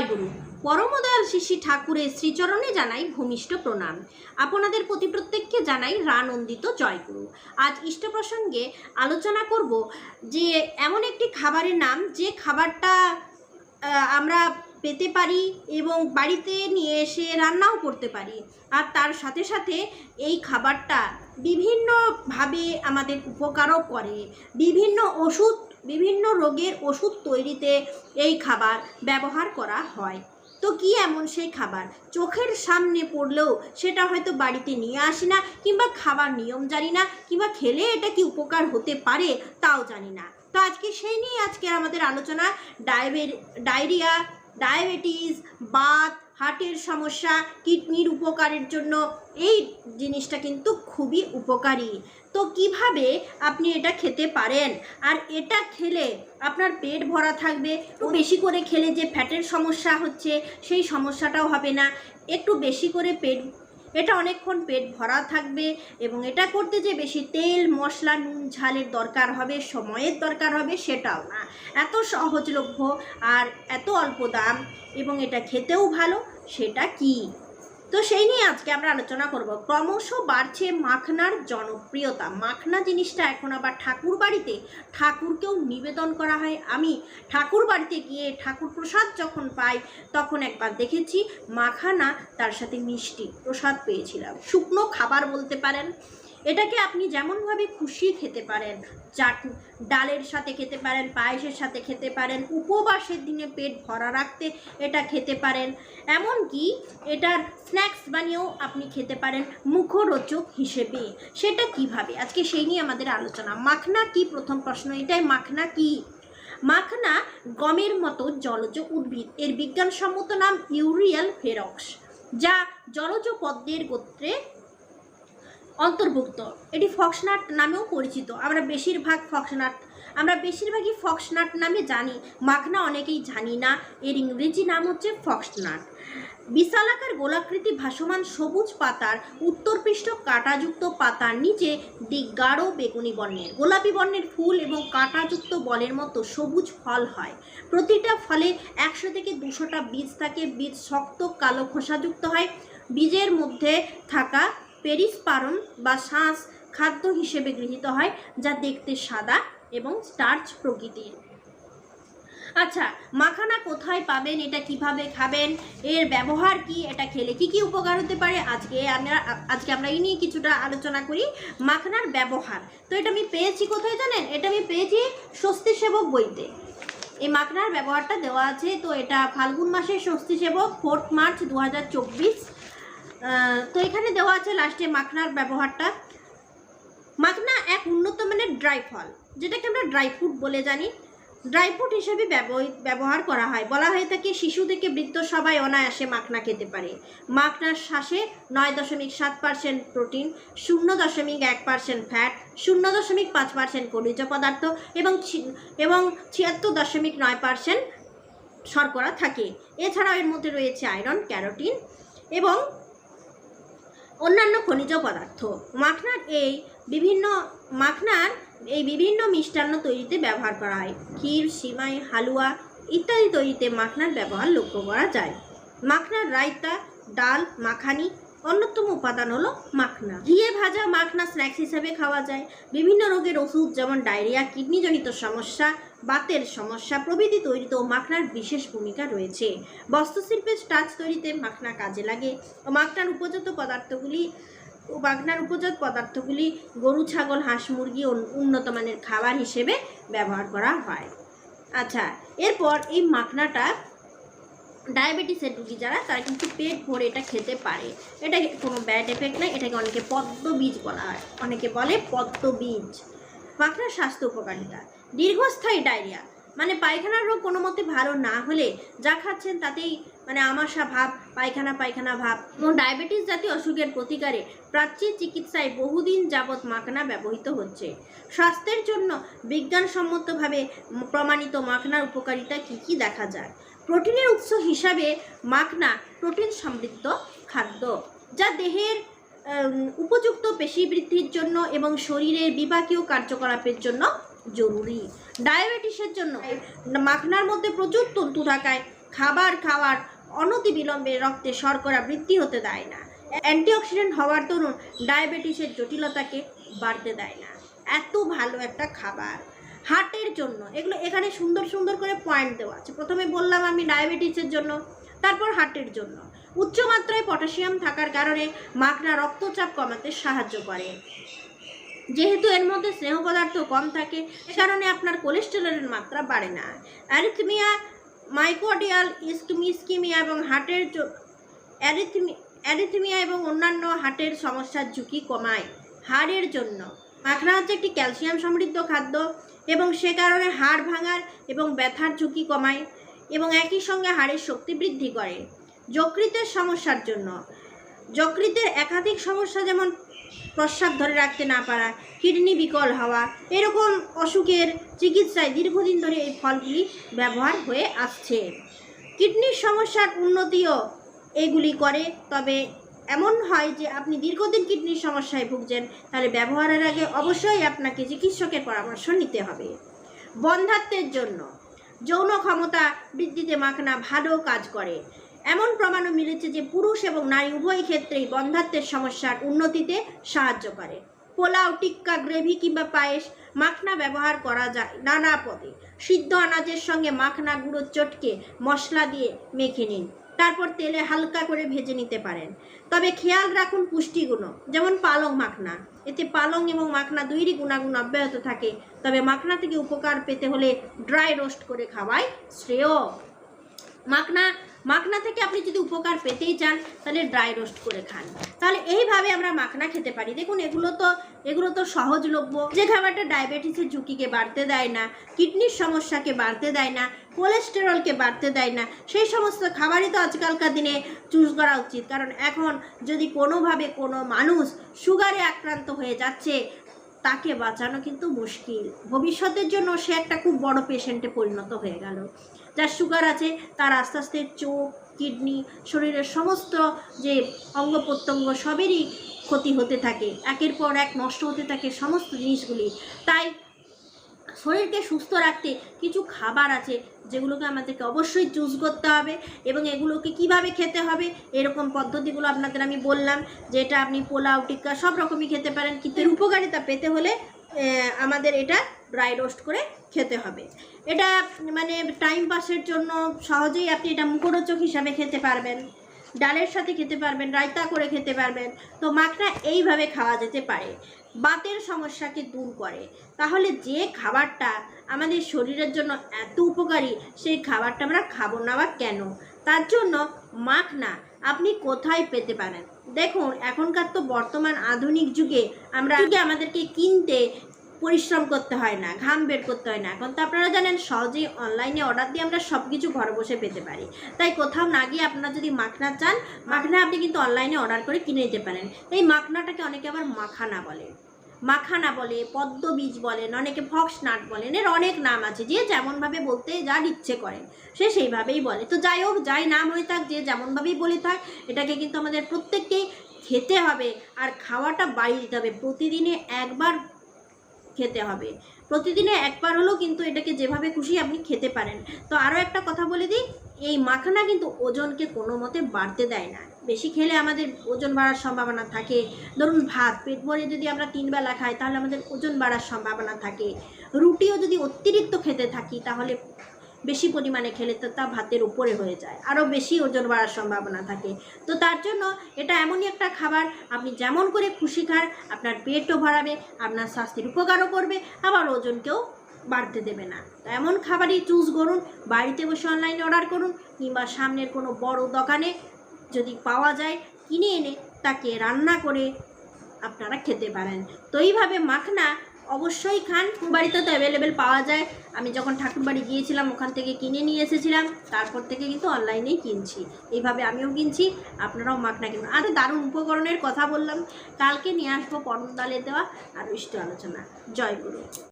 জয়গুরু পরমদয়াল শিশি ঠাকুরের শ্রীচরণে জানাই ভূমিষ্ঠ প্রণাম। আপনাদের প্রতি প্রত্যেককে জানাই রানন্দিত জয়গুরু আজ ইষ্ট প্রসঙ্গে আলোচনা করব যে, এমন একটি খাবারের নাম, যে খাবারটা আমরা পেতে পারি এবং বাড়িতে নিয়ে এসে রান্নাও করতে পারি। আর তার সাথে সাথে এই খাবারটা বিভিন্নভাবে আমাদের উপকারও করে। বিভিন্ন ওষুধ বিভিন্ন রোগের ওষুধ তৈরিতে এই খাবার ব্যবহার করা হয়। তো কি এমন সেই খাবার? চোখের সামনে পড়লেও সেটা হয়তো বাড়িতে নিয়ে আসি না কিংবা খাবার নিয়ম জানি না কিংবা খেলে এটা কি উপকার হতে পারে তাও জানি না। তো আজকে সেই নিয়ে আজকে আমাদের আলোচনা ডায়াবে ডায়রিয়া, ডায়াবেটিস, বাত হার্টের সমস্যা, কিডনির উপকারের জন্য এই জিনিসটা কিন্তু খুবই উপকারী। তো কীভাবে আপনি এটা খেতে পারেন? আর এটা খেলে আপনার পেট ভরা থাকবে। একটু বেশি করে খেলে যে ফ্যাটের সমস্যা হচ্ছে, সেই সমস্যাটাও হবে না। একটু বেশি করে পেট এটা অনেকক্ষণ পেট ভরা থাকবে এবং এটা করতে যে বেশি তেল, মশলা, নুন, ঝালের দরকার হবে, সময়ের দরকার হবে সেটাও না। এত সহজলভ্য আর এত অল্প দাম এবং এটা খেতেও ভালো, সেটা কি? তো সেই নিয়ে আজকে আমরা আলোচনা করব। ক্রমশ বাড়ছে মাখনার জনপ্রিয়তা। মাখনা জিনিসটা এখন আবার ঠাকুর বাড়িতে ঠাকুরকেও নিবেদন করা হয়। আমি ঠাকুর বাড়িতে গিয়ে ঠাকুর প্রসাদ যখন পাই, তখন একবার দেখেছি মাখানা তার সাথে মিষ্টি প্রসাদ পেয়েছিলাম। শুকনো খাবার বলতে পারেন। এটাকে আপনি যেমনভাবে খুশি খেতে পারেন, চাট, ডালের সাথে খেতে পারেন, পায়েসের সাথে খেতে পারেন, উপবাসের দিনে পেট ভরা রাখতে এটা খেতে পারেন, এমনকি এটার স্ন্যাক্স বানিয়েও আপনি খেতে পারেন মুখরোচক হিসেবে। সেটা কীভাবে? আজকে সেই নিয়ে আমাদের আলোচনা। মাখনা কি? প্রথম প্রশ্ন এটাই, মাখনা কি? মাখনা গমের মতো জলজ উদ্ভিদ। এর বিজ্ঞানসম্মত নাম ইউরিয়াল ফেরক্স, যা জলজ পদ্মের গোত্রে অন্তর্ভুক্ত। এটি ফক্সনাট নামেও পরিচিত। আমরা বেশিরভাগ ফক্সনাট আমরা বেশিরভাগই ফক্সনাট নামে জানি। মাখনা অনেকেই জানি না। এর ইংরেজি নাম হচ্ছে ফক্সনাট। বিশালাকার গোলাকৃতি ভাসমান সবুজ পাতার উত্তরপৃষ্ঠ কাঁটাযুক্ত পাতার নিচে দিক গাঢ় বেগুনি বর্ণের। গোলাপি বর্ণের ফুল এবং কাঁটাযুক্ত বলের মতো সবুজ ফল হয়। প্রতিটা ফলে একশো থেকে দুশোটা বীজ থাকে। বীজ শক্ত, কালো, খোসাযুক্ত হয়। বীজের মধ্যে থাকা পেরিসপারন বা শাঁস খাদ্য হিসেবে গৃহীত হয়, যা দেখতে সাদা এবং স্টার্চ প্রকৃতির। আচ্ছা মাখানা কোথায় পাবেন? এটা কীভাবে খাবেন? এর ব্যবহার কি? এটা খেলে কি কি উপকার হতে পারে? আজকে আমরা আজকে আমরা এই নিয়ে কিছুটা আলোচনা করি মাখনার ব্যবহার। তো এটা আমি পেয়েছি কোথায় জানেন? এটা আমি পেয়েছি স্বস্তি সেবক বইতে। এই মাখনার ব্যবহারটা দেওয়া আছে। তো এটা ফাল্গুন মাসের স্বস্তি সেবক ফোর্থ মার্চ দু হাজার চব্বিশ। তো এখানে দেওয়া আছে লাস্টে মাখনার ব্যবহারটা। মাখনা এক উন্নত মানের ড্রাই ফল, যেটাকে আমরা ড্রাই ফ্রুট বলে জানি। ড্রাই ফ্রুট হিসেবে ব্যবহার করা হয়। বলা হয়ে থাকে শিশু থেকে বৃদ্ধ সবাই অনায়াসে মাখনা খেতে পারে। মাখনার শ্বাসে নয় দশমিক সাত পার্সেন্ট প্রোটিন শূন্য দশমিক এক পার্সেন্ট ফ্যাট শূন্য দশমিক পাঁচ পার্সেন্ট খনিজ পদার্থ এবং এবং ছিয়াত্তর দশমিক নয় পার্সেন্ট শর্করা থাকে। এছাড়াও এর মধ্যে রয়েছে আয়রন ক্যারোটিন এবং অন্যান্য খনিজ পদার্থ। মাখনার এই বিভিন্ন, মাখনার এই বিভিন্ন মিষ্টান্ন তৈরিতে ব্যবহার করা হয়। ক্ষীর, সিমাই, হালুয়া ইত্যাদি তৈরিতে মাখনার ব্যবহার লক্ষ্য করা যায়। মাখনার রায়তা, ডাল, মাখানি অন্যতম উপাদান হলো মাখনা। ঘিয়ে ভাজা মাখনা স্ন্যাক্স হিসেবে খাওয়া যায়। বিভিন্ন রোগের ওষুধ যেমন ডায়রিয়া, কিডনিজনিত সমস্যা, বাতের সমস্যা প্রভৃতি তৈরিতেও মাখনার বিশেষ ভূমিকা রয়েছে। বস্ত্রশিল্পের স্টাচ তৈরিতে মাখনা কাজে লাগে ও মাখনার উপজাত পদার্থগুলি ও মাখনার উপজাত পদার্থগুলি গরু, ছাগল, হাঁস, মুরগি উন্নত মানের খাবার হিসেবে ব্যবহার করা হয়। আচ্ছা এরপর এই মাখনাটা ডায়াবেটিসের রুগী যারা, তারা কিন্তু পেট ভরে এটা খেতে পারে। এটা কোনো ব্যাড এফেক্ট নাই এটাকে অনেকে পদ্ম বীজ বলা হয়। অনেকে বলে পদ্ম বীজ। মাখনার স্বাস্থ্য উপকারিতা। দীর্ঘস্থায়ী ডায়রিয়া। মানে পায়খানার রোগ কোনো মতে ভালো না হলে যা খাচ্ছেন তাতেই মানে আমাশা ভাব, পায়খানা পায়খানা ভাব এবং ডায়াবেটিস জাতীয় অসুখের প্রতিকারে প্রাচ্যের চিকিৎসায় বহুদিন যাবৎ মাখনা ব্যবহৃত হচ্ছে। স্বাস্থ্যের জন্য বিজ্ঞানসম্মতভাবে প্রমাণিত মাখনার উপকারিতা কী কী দেখা যায় প্রোটিনের উৎস হিসাবে মাখনা প্রোটিন সমৃদ্ধ খাদ্য, যা দেহের উপযুক্ত পেশি বৃদ্ধির জন্য এবং শরীরের বিপাকীয় কার্যকলাপের জন্য জরুরি। ডায়াবেটিসের জন্য মাখনার মধ্যে প্রচুর তন্তু থাকায় খাবার খাওয়ার অনতিবিলম্বে রক্তে শর্করা বৃদ্ধি হতে দেয় না। অ্যান্টিঅক্সিডেন্ট হওয়ার দরুন ডায়াবেটিসের জটিলতাকে বাড়তে দেয় না। এত ভালো একটা খাবার। হার্টের জন্য। এগুলো এখানে সুন্দর সুন্দর করে পয়েন্ট দেওয়া আছে। প্রথমে বললাম আমি ডায়াবেটিসের জন্য, তারপর হার্টের জন্য। উচ্চ মাত্রায় পটাশিয়াম থাকার কারণে মাখনা রক্তচাপ কমাতে সাহায্য করে। যেহেতু এর মধ্যে স্নেহ পদার্থ কম থাকে সে কারণে আপনার কোলেস্টেরলের মাত্রা বাড়ে না। অ্যারিথমিয়া, মাইকোডিয়াল ইস্কিমিয়া এবং হার্টের অ্যারিথমি, অ্যারিথমিয়া এবং অন্যান্য হার্টের সমস্যার ঝুঁকি কমায় হাড়ের জন্য। মাখনা হচ্ছে একটি ক্যালসিয়াম সমৃদ্ধ খাদ্য। এবং সে কারণে হাড় ভাঙার এবং ব্যথার ঝুঁকি কমায় এবং একই সঙ্গে হাড়ের শক্তি বৃদ্ধি করে। যকৃতের সমস্যার জন্য। যকৃতের একাধিক সমস্যা যেমন প্রস্রাব ধরে রাখতে না পারা, কিডনি বিকল হওয়া, এরকম অসুখের চিকিৎসায় দীর্ঘদিন ধরে এই ফলগুলি ব্যবহার হয়ে আসছে। কিডনির সমস্যার উন্নতিও এগুলি করে, তবে এমন হয় যে আপনি দীর্ঘদিন কিডনির সমস্যায় ভুগছেন, তাহলে ব্যবহারের আগে অবশ্যই আপনাকে চিকিৎসকের পরামর্শ নিতে হবে। বন্ধাত্বের জন্য। যৌন ক্ষমতা বৃদ্ধিতে মাখনা ভালো কাজ করে। এমন প্রমাণও মিলেছে যে পুরুষ এবং নারী উভয় ক্ষেত্রেই বন্ধাত্বের সমস্যার উন্নতিতে সাহায্য করে। পোলাও, টিক্কা, গ্রেভি কিংবা পায়েস মাখনা ব্যবহার করা যায় নানা পদে। সিদ্ধ আনাজের সঙ্গে মাখনা গুঁড়ো চটকে মশলা দিয়ে মেখে নিন। তারপর তেলে হালকা করে ভেজে নিতে পারেন। তবে খেয়াল রাখুন পুষ্টিগুণ যেমন পালং মাখনা। এতে পালং এবং মাখনা দুইরই গুণাগুণ অব্যাহত থাকে। তবে মাখনা থেকে উপকার পেতে হলে ড্রাই রোস্ট করে খাওয়াই শ্রেয়। মাখনা মাখনা থেকে আপনি যদি উপকার পেতেই চান, তাহলে ড্রাই রোস্ট করে খান। তাহলে এইভাবে আমরা মাখনা খেতে পারি। দেখুন, এগুলো তো এগুলো তো সহজলভ্য। যে খাবারটা ডায়াবেটিসের ঝুঁকিকে বাড়তে দেয় না, কিডনির সমস্যাকে বাড়তে দেয় না কোলেস্টেরলকে বাড়তে দেয় না, সেই সমস্ত খাবারই তো আজকালকার দিনে চুজ করা উচিত। কারণ এখন যদি কোনোভাবে কোনো মানুষ সুগারে আক্রান্ত হয়ে যাচ্ছে, তাকে বাঁচানো কিন্তু মুশকিল। ভবিষ্যতের জন্য সে একটা খুব বড় পেশেন্টে পরিণত হয়ে গেল। যার সুগার আছে, তার আস্তে আস্তে চোখ কিডনি শরীরের সমস্ত যে অঙ্গ প্রত্যঙ্গ সবেরই ক্ষতি হতে থাকে। একের পর এক নষ্ট হতে থাকে সমস্ত জিনিসগুলি। তাই শরীরকে সুস্থ রাখতে কিছু খাবার আছে, যেগুলোকে আমাদেরকে অবশ্যই চুজ করতে হবে এবং এগুলোকে কীভাবে খেতে হবে, এরকম পদ্ধতিগুলো আপনাদের আমি বললাম, যেটা আপনি পোলাও, টিক্কা সব রকমই খেতে পারেন। কিন্তু উপকারিতা পেতে হলে আমাদের এটা ড্রাই রোস্ট করে খেতে হবে। এটা মানে টাইম পাসের জন্য সহজেই আপনি এটা মুখরোচক হিসাবে খেতে পারবেন। ডালের সাথে খেতে পারবেন, রায়তা করে খেতে পারবেন। তো মাখনা এইভাবে খাওয়া যেতে পারে। বাতের সমস্যাকে দূর করে। তাহলে যে খাবারটা আমাদের শরীরের জন্য এত উপকারী, সেই খাবারটা আমরা খাব না বা কেন? তার জন্য মাখনা আপনি কোথায় পেতে পারেন? দেখুন, এখনকার তো বর্তমান আধুনিক যুগে আমরা আমাদেরকে কিনতে পরিশ্রম করতে হয় না, ঘাম বের করতে হয় না। এখন তো আপনারা জানেন, সহজেই অনলাইনে অর্ডার দিয়ে আমরা সব কিছু ঘরে বসে পেতে পারি। তাই কোথাও না গিয়ে আপনারা যদি মাখনা চান, মাখনা আপনি কিন্তু অনলাইনে অর্ডার করে কিনে নিতে পারেন। এই মাখনাটাকে অনেকে আবার মাখানা বলে। মাখানা বলে, পদ্ম বীজ বলেন অনেকে ফক্স নাট বলেন, এর অনেক নাম আছে, যে যেমনভাবে বলতে যার ইচ্ছে করেন সে সেইভাবেই বলে। তো যাই হোক, যাই নাম হয়ে থাক, যে যেমনভাবেই বলে থাক, এটাকে কিন্তু আমাদের প্রত্যেককেই খেতে হবে, আর খাওয়াটা বাড়িয়ে দিতে হবে। প্রতিদিনে একবার খেতে হবে। প্রতিদিনে একবার হলেও কিন্তু এটাকে যেভাবে খুশি আপনি খেতে পারেন। তো আরও একটা কথা বলে দিই, এই মাখানা কিন্তু ওজনকে কোনো মতে বাড়তে দেয় না। বেশি খেলে আমাদের ওজন বাড়ার সম্ভাবনা থাকে। ধরুন ভাত, পেট ভরে যদি আমরা তিনবেলা খাই, তাহলে আমাদের ওজন বাড়ার সম্ভাবনা থাকে। রুটিও যদি অতিরিক্ত খেতে থাকি, তাহলে বেশি পরিমাণে খেলে তো তা ভাতের উপরে হয়ে যায়। আরও বেশি ওজন বাড়ার সম্ভাবনা থাকে। তো তার জন্য এটা এমনই একটা খাবার, আপনি যেমন করে খুশি খান, আপনার পেটও ভরাবে, আপনার স্বাস্থ্যের উপকারও করবে, আবার ওজনকেও বাড়তে দেবে না। তো এমন খাবারই চুজ করুন, বাড়িতে বসে অনলাইনে অর্ডার করুন, কিংবা সামনের কোনো বড় দোকানে যদি পাওয়া যায়, কিনে এনে তাকে রান্না করে আপনারা খেতে পারেন। তো এইভাবে মাখনা অবশ্যই খান। বাড়িতে তো অ্যাভেলেবেল পাওয়া যায়। আমি যখন ঠাকুরবাড়ি গিয়েছিলাম, ওখান থেকে কিনে নিয়ে এসেছিলাম। তারপর থেকে কিন্তু অনলাইনেই কিনছি। এইভাবে আমিও কিনছি, আপনারাও মাখনা কিনবেন আরে দারুণ উপকরণের কথা বললাম। কালকে নিয়ে আসব পরম দালে দেওয়া আর ইষ্ট আলোচনা। জয় গুরু।